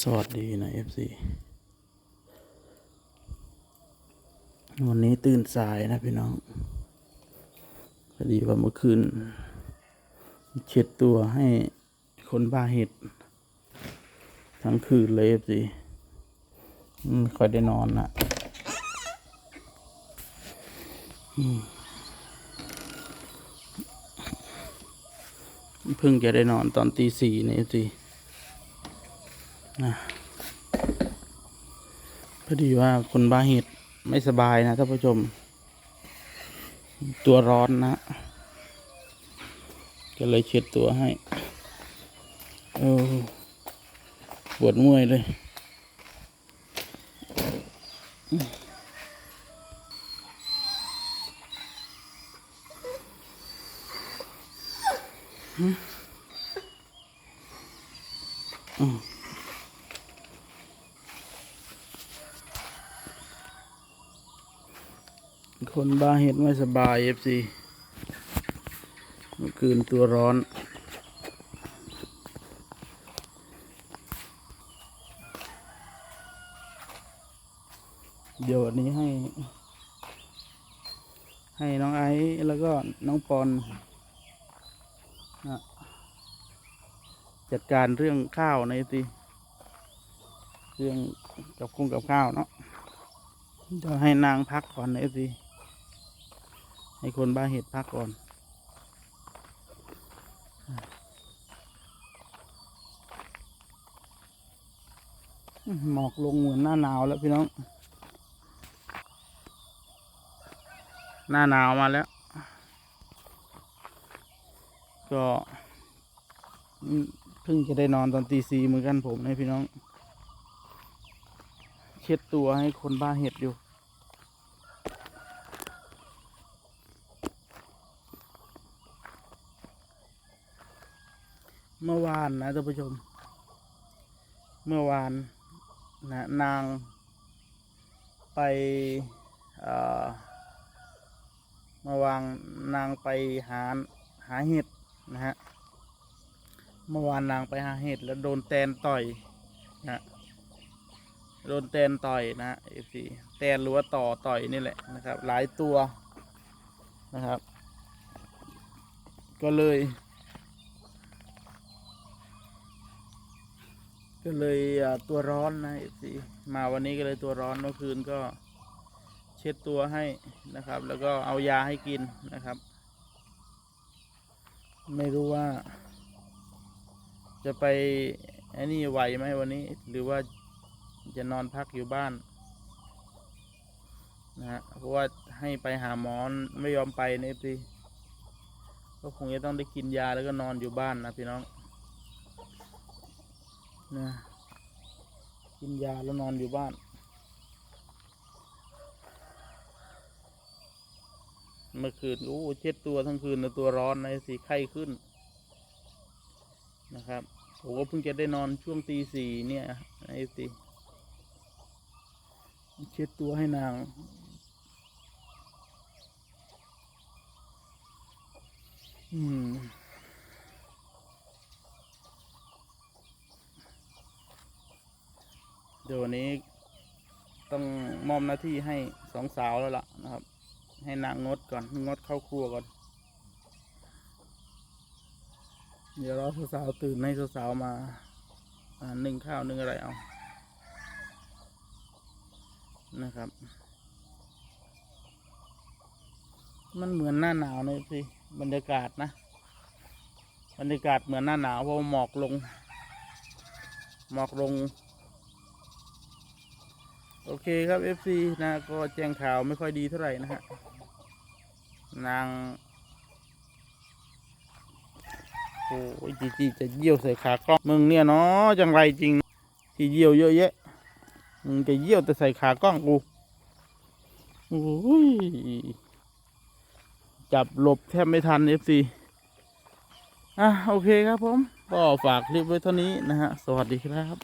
สวัสดีนะ FC วันนี้ตื่นสายนะพี่น้องพอดีว่าเมื่อคืน เช็ดตัวให้คนบ้าเห็ด ทั้งคืนเลย FC ไม่ค่อยได้นอนนะเพิ่งจะได้นอนตอนตีสี่นะ FC นะพอดีว่าคนบ้าเห็ดไม่สบายนะท่านผู้ชม ตัวร้อนนะก็เลยเช็ดตัวให้โอ้ปวดเมื่อยเลย คนบ้าเห็ดไม่สบายเอฟซีเมื่อคืนตัวร้อนเดี๋ยววันนี้ให้ ให้น้องไอซ์แล้วก็น้องปอนนะจัดการเรื่องข้าวในทีเรื่องกับคุงกับข้าวเนาะจะให้นางพักก่อนเอฟซี ให้คนบ้าเห็ดพักก่อน หมอกลงเหมือนหน้าหนาวแล้วพี่น้อง หน้าหนาวมาแล้ว ก็เพิ่งจะได้นอนตอนตีสี่เหมือนกันผมนะพี่น้อง เช็ดตัวให้คนบ้าเห็ดอยู่ เมื่อวานนะท่านผู้ชม เมื่อวานนะนางไปเอ่อเมื่อวานนางไปหาหาเห็ดนะฮะเมื่อวานนางไปหาเห็ดแล้วโดนแตนต่อยนะโดนแตนต่อยนะเอฟซีแตนหรือว่าต่อต่อยนี่แหละนะครับ หลายตัวนะครับ ก็เลย ก็เลยตัวร้อนนะเอฟซีมาวันนี้ก็เลยตัวร้อนเมื่อคืนก็เช็ดตัวให้นะครับ แล้วก็เอายาให้กินนะครับ ไม่รู้ว่า จะไปไอ้นี่ไหวไหมวันนี้ หรือว่าจะนอนพักอยู่บ้านนะฮะเพราะว่าให้ไปหาหมอนไม่ยอมไปในพี่ก็คงจะต้องได้กินยาแล้วก็นอนอยู่บ้านนะพี่น้อง นะกินยาแล้วนอนอยู่บ้าน เมื่อคืนโอ้เช็ดตัวทั้งคืนนะตัวร้อนนะสีไข้ขึ้นนะครับผมก็เพิ่งจะได้นอนช่วงตีสี่เนี่ยไอ้สิเช็ดตัวให้นางอืม ดี๋ยววันนี้ต้องมอบหน้าที่ให้สองสาวแล้วล่ะนะครับ ให้นางงดก่อนงดเข้าครัวก่อน เดี๋ยวรอสาวตื่นให้สาวมาอ่านึ่งข้าวนึ่งอะไรเอานะครับ มันเหมือนหน้าหนาวเลยสิบรรยากาศนะ บรรยากาศเหมือนหน้าหนาวเพราะหมอกลง หมอกลง โอเคครับ FC นะก็แจ้งข่าวไม่ค่อยดีเท่าไหร่นะฮะนางโอ้ยจีจีจะเยี่ยวใส่ขากล้องมึงเนี่ยเนาะจังไรจริงที่เยี่ยวเยอะแยะมึงจะเยี่ยวแต่ใส่ขากล้องกูโอ้ยจับหลบแทบไม่ทันเอฟซีอะโอเคครับผม ก็ฝากคลิปไว้เท่านี้นะฮะ สวัสดีครับ